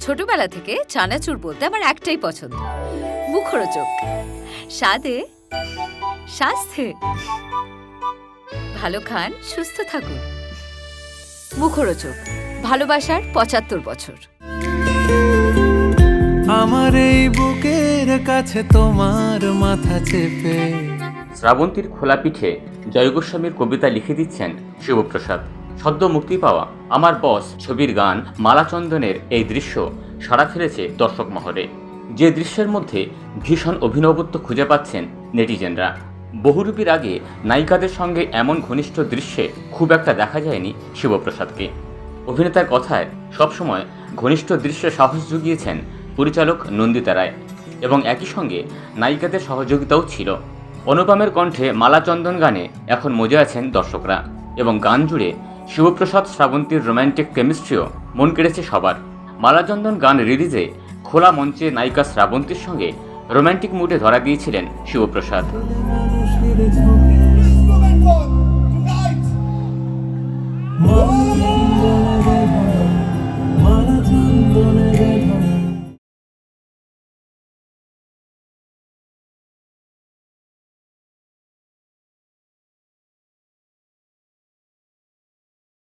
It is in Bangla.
ছোটবেলা থেকে চানাচুর বলতে আমার একটাই পছন্দ। মুখরোচক। স্বাদে স্বাস্থ্যে ভালো খান সুস্থ থাকুন। মুখরোচক। ভালোবাসার পঁচাত্তর বছর। আমার এই বুকের কাছে তোমার মাথা চেপে। শ্রাবন্তীর খোলা পিঠে জয় গোস্বামীর কবিতা লিখে দিচ্ছেন শিবপ্রসাদ। সদ্য মুক্তি পাওয়া আমার বস ছবির গান মালাচন্দনের এই দৃশ্য সাড়া ফেলেছে দর্শক মহলে। যে দৃশ্যের মধ্যে ভীষণ অভিনবত্ব খুঁজে পাচ্ছেন নেটিজেনরা। বহুরূপীর আগে নায়িকাদের সঙ্গে এমন ঘনিষ্ঠ দৃশ্যে খুব একটা দেখা যায়নি শিবপ্রসাদকে। অভিনেতার কথায় সবসময় ঘনিষ্ঠ দৃশ্যে সাহস জুগিয়েছেন পরিচালক নন্দিতা রায় এবং একই সঙ্গে নায়িকাদের সহযোগিতাও ছিল। অনুপমের কণ্ঠে মালাচন্দন গানে এখন মজে আছেন দর্শকরা এবং গান জুড়ে শিবপ্রসাদ শ্রাবন্তীর রোম্যান্টিক কেমিস্ট্রিও মন কেড়েছে সবার। মালাচন্দন গান রিলিজে খোলা মঞ্চে নায়িকা শ্রাবন্তীর সঙ্গে রোম্যান্টিক মুডে ধরা দিয়েছিলেন শিবপ্রসাদ।